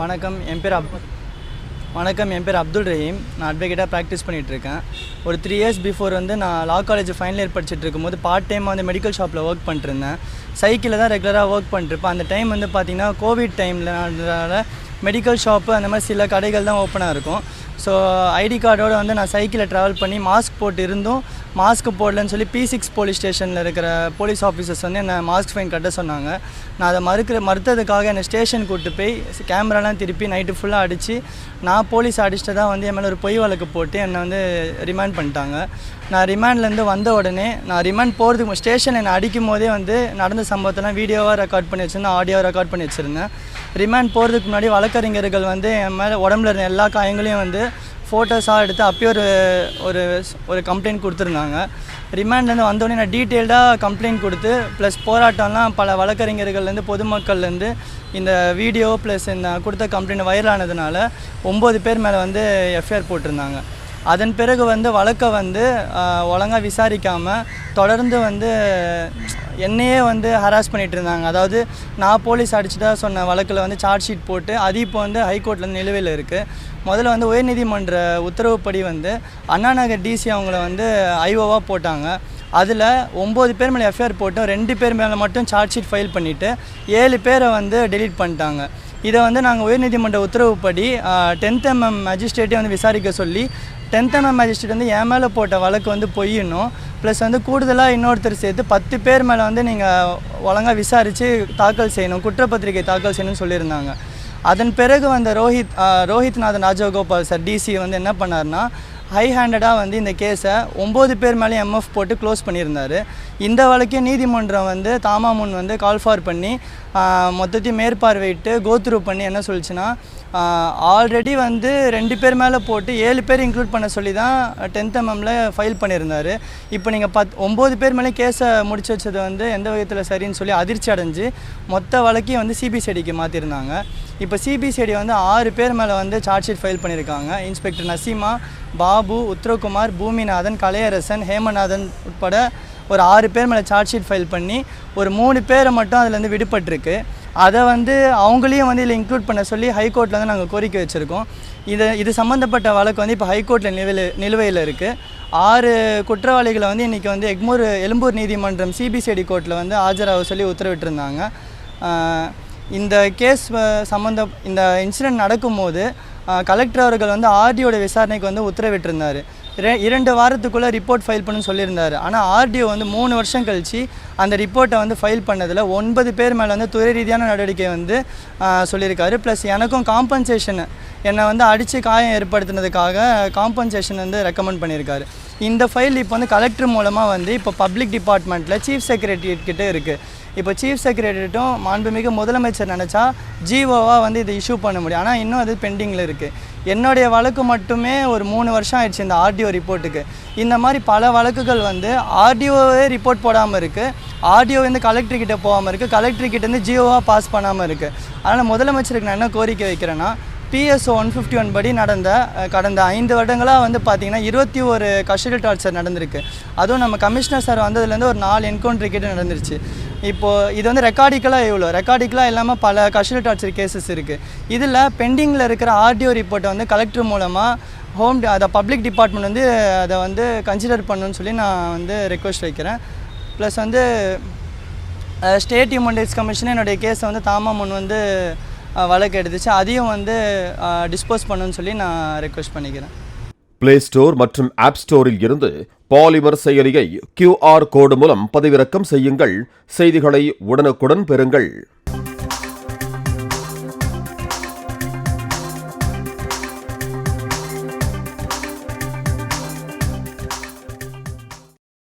வணக்கம் என் பேர் அப் வணக்கம் என் பேர் அப்துல் ரஹீம். நான் அட்வொகேட்டாக ப்ராக்டிஸ் பண்ணிகிட்ருக்கேன் ஒரு த்ரீ இயர்ஸ் பிஃபோர் வந்து நான் லா காலேஜ் ஃபைனல் இயர் படிச்சுட்டு இருக்கும்போது பார்ட் டைமாக வந்து மெடிக்கல் ஷாப்பில் ஒர்க் பண்ணிட்டுருந்தேன். சைக்கிளில் தான் ரெகுலராக ஒர்க் பண்ணிட்டுருப்பேன். அந்த டைம் வந்து பார்த்திங்கன்னா கோவிட் டைமில் மெடிக்கல் ஷாப்பு அந்த மாதிரி சில கடைகள் தான் ஓப்பனாக இருக்கும். ஸோ ஐடி கார்டோடு வந்து நான் சைக்கிளில் ட்ராவல் பண்ணி மாஸ்க் போட்டு இருந்தும் மாஸ்க் போடலன்னு சொல்லி பி சிக்ஸ் போலீஸ் ஸ்டேஷனில் இருக்கிற போலீஸ் ஆஃபீஸர்ஸ் வந்து என்னை மாஸ்க் ஃபைன் கட்ட சொன்னாங்க. நான் அதை மறுக்கிற மறுத்ததுக்காக என்னை ஸ்டேஷன் கூப்பிட்டு போய் கேமராலாம் திருப்பி நைட்டு ஃபுல்லாக அடித்து நான் போலீஸ் அடிச்சுட்டு தான் வந்து என் மேலே ஒரு பொய் வழக்கு போட்டு என்னை வந்து ரிமாண்ட் பண்ணிட்டாங்க. நான் ரிமாண்ட்லேருந்து வந்த உடனே நான் ரிமாண்ட் போகிறதுக்கு ஸ்டேஷன் என்னை அடிக்கும் போதே வந்து நடந்த சம்பவத்தெல்லாம் வீடியோவாக ரெக்கார்ட் பண்ணி வச்சுருந்தேன் ஆடியோவாக ரெக்கார்ட் பண்ணி வச்சுருந்தேன். ரிமாண்ட் போகிறதுக்கு முன்னாடி வழக்கறிஞர்கள் வந்து என் மேலே உடம்புல இருந்த எல்லா காயங்களையும் வந்து ஃபோட்டோஸாக எடுத்து அப்பயே ஒரு ஒரு ஒரு கம்ப்ளைண்ட் கொடுத்துருந்தாங்க. ரிமாண்ட்லேருந்து வந்தோடனே நான் டீட்டெயில்டாக கம்ப்ளைண்ட் கொடுத்து ப்ளஸ் போராட்டம்லாம் பல வழக்கறிஞர்கள்லேருந்து பொதுமக்கள்லேருந்து இந்த வீடியோ ப்ளஸ் இந்த கொடுத்த கம்ப்ளைண்ட் வைரல் ஆனதுனால ஒம்பது பேர் மேலே வந்து எஃப்ஐஆர் போட்டிருந்தாங்க. அதன் பிறகு வந்து வழக்கை வந்து ஒழுங்காக விசாரிக்காமல் தொடர்ந்து வந்து என்னையே வந்து ஹராஸ் பண்ணிகிட்டு இருந்தாங்க. அதாவது நான் போலீஸ் அடிச்சுட்டா சொன்ன வழக்கில் வந்து சார்ஜ் ஷீட் போட்டு அது இப்போ வந்து ஹைகோர்ட்டில் நிலுவையில் இருக்குது முதல்ல வந்து உயர்நீதிமன்ற உத்தரவுப்படி வந்து அண்ணாநகர் டிசி அவங்கள வந்து ஐஓவாக போட்டாங்க. அதில் ஒம்பது பேர் மேலே எஃப்ஐஆர் போட்டு ரெண்டு பேர் மேலே மட்டும் சார்ஜ் ஷீட் ஃபைல் பண்ணிவிட்டு ஏழு பேரை வந்து டெலீட் பண்ணிட்டாங்க. இதை வந்து நாங்கள் உயர்நீதிமன்ற உத்தரவுப்படி டென்த் எம்எம் மேஜிஸ்ட்ரேட்டே வந்து விசாரிக்க சொல்லி டென்த் எம்எம் மேஜிஸ்ட்ரேட் வந்து என் மேலே போட்ட வழக்கு வந்து பொய்யணும். ப்ளஸ் வந்து கூடுதலாக இன்னொருத்தர் சேர்த்து பத்து பேர் மேலே வந்து நீங்கள் ஒழுங்காக விசாரித்து தாக்கல் செய்யணும் குற்றப்பத்திரிகை தாக்கல் செய்யணும்னு சொல்லியிருந்தாங்க. அதன் பிறகு வந்த ரோஹித் ரோஹித்நாதன் ராஜகோபால் சார் டிசி வந்து என்ன பண்ணார்னா ஹை ஹேண்டடாக வந்து இந்த கேஸை ஒம்பது பேர் மேலே எம்எஃப் போட்டு க்ளோஸ் பண்ணியிருந்தார். இந்த வழக்கே நீதிமன்றம் வந்து தாமாமுன் வந்து கால் ஃபார் பண்ணி மொத்தத்தையும் மேற்பார்வையிட்டு கோத்ரூ பண்ணி என்ன சொல்லிச்சுன்னா ஆல்ரெடி வந்து ரெண்டு பேர் மேலே போட்டு ஏழு பேர் இன்க்ளூட் பண்ண சொல்லி தான் டென்த் எம்எம்மில் ஃபைல் பண்ணியிருந்தார். இப்போ நீங்கள் பத் ஒம்பது பேர் மேலே கேஸை முடிச்சு வச்சது வந்து எந்த விதத்தில் சரின்னு சொல்லி அதிர்ச்சி அடைஞ்சு மொத்த வழக்கையும் வந்து சிபிசிஐடிக்கு மாற்றிருந்தாங்க இப்போ சிபிசிஐடி வந்து ஆறு பேர் மேலே வந்து சார்ஜ் ஷீட் ஃபைல் பண்ணியிருக்காங்க. இன்ஸ்பெக்டர் நசீமா பாபு உத்தரகுமார் பூமிநாதன் கலையரசன் ஹேமநாதன் உட்பட ஒரு ஆறு பேர் மேலே சார்ஜ் ஷீட் ஃபைல் பண்ணி ஒரு மூணு பேரை மட்டும் அதுலேருந்து விடுபட்டிருக்கு. அதை வந்து அவங்களையும் வந்து இதில் இன்க்ளூட் பண்ண சொல்லி ஹைகோர்ட்டில் வந்து நாங்கள் கோரிக்கை வச்சுருக்கோம். இது இது சம்மந்தப்பட்ட வழக்கு வந்து இப்போ ஹைகோர்ட்டில் நிலுவையில் நிலுவையில் இருக்குது ஆறு குற்றவாளிகளை வந்து இன்றைக்கி வந்து எக்மூர் எழும்பூர் நீதிமன்றம் சிபிசிஐடி கோர்ட்டில் வந்து ஆஜராக சொல்லி உத்தரவிட்டிருந்தாங்க. இந்த கேஸ் சம்மந்த இந்த இன்சிடெண்ட் நடக்கும்போது கலெக்டர் அவர்கள் வந்து ஆர்டியோட விசாரணைக்கு வந்து உத்தரவிட்டிருந்தார். இரண்டு வாரத்துக்குள்ளே ரிப்போர்ட் ஃபைல் பண்ணு சொல்லியிருந்தார். ஆனால் ஆர்டிஓ வந்து மூணு வருஷம் கழித்து அந்த ரிப்போர்ட்டை வந்து ஃபைல் பண்ணதில் ஒன்பது பேர் மேலே வந்து துறை ரீதியான நடவடிக்கை வந்து சொல்லியிருக்காரு. ப்ளஸ் எனக்கும் காம்பன்சேஷன் என்னை வந்து அடித்து காயம் ஏற்படுத்தினதுக்காக காம்பன்சேஷன் வந்து ரெக்கமெண்ட் பண்ணியிருக்காரு. இந்த ஃபைல் இப்போ வந்து கலெக்டர் மூலமாக வந்து இப்போ பப்ளிக் டிபார்ட்மெண்ட்டில் சீஃப் செக்ரட்டரியேட் கிட்டே இருக்குது இப்போ சீஃப் செக்ரட்டரிட்டும் மாண்புமிகு முதலமைச்சர் நினச்சா ஜிஓவாக வந்து இதை இஷ்யூ பண்ண முடியும். ஆனால் இன்னும் அது பெண்டிங்கில் இருக்குது என்னுடைய வழக்கு மட்டுமே ஒரு மூணு வருஷம் ஆயிடுச்சு இந்த ஆர்டிஓ ரிப்போர்ட்டுக்கு. இந்த மாதிரி பல வழக்குகள் வந்து ஆர்டிஓவே ரிப்போர்ட் போடாமல் இருக்குது ஆர்டிஓ வந்து கலெக்டர்கிட்ட போகாமல் இருக்குது கலெக்டர்கிட்டேருந்து ஜியோவாக பாஸ் பண்ணாமல் இருக்குது அதனால் முதலமைச்சருக்கு நான் என்ன கோரிக்கை வைக்கிறேன்னா பிஎஸ்ஓ ஒன் ஃபிஃப்டி ஒன் படி நடந்த கடந்த ஐந்து வருடங்களாக வந்து பார்த்திங்கன்னா இருபத்தி ஒரு கஸ்டடி டார்ச்சர் நடந்திருக்கு. அதுவும் நம்ம கமிஷனர் சார் வந்ததுலேருந்து ஒரு நாலு என்கவுண்டர் கிட்டே நடந்துருச்சு. இப்போது இது வந்து ரெக்கார்டிக்கலாக எவ்வளோ? ரெக்கார்டிக்கலாக இல்லாமல் பல கஸ்டடி டார்ச்சர் கேசஸ் இருக்குது இதில் பெண்டிங்கில் இருக்கிற ஆர்டிஓ ரிப்போர்ட்டை வந்து கலெக்டர் மூலமாக ஹோம் அதை பப்ளிக் டிபார்ட்மெண்ட் வந்து அதை வந்து கன்சிடர் பண்ணுன்னு சொல்லி நான் வந்து ரெக்வஸ்ட் வைக்கிறேன். ப்ளஸ் வந்து ஸ்டேட் ஹியூமன் ரைட்ஸ் கமிஷன் என்னுடைய கேஸை வந்து தாமாமுன் வந்து வழக்கு எடுத்துச்சு. அதையும் வந்து டிஸ்போஸ் பண்ணுன்னு சொல்லி நான் ரெக்வஸ்ட் பண்ணிக்கிறேன். பிளே ஸ்டோர் மற்றும் ஆப் ஸ்டோரில் இருந்து பாலிமர் செயலியை கியூஆர் கோடு மூலம் பதிவிறக்கம் செய்யுங்கள். செய்திகளை உடனுக்குடன் பெறுங்கள்.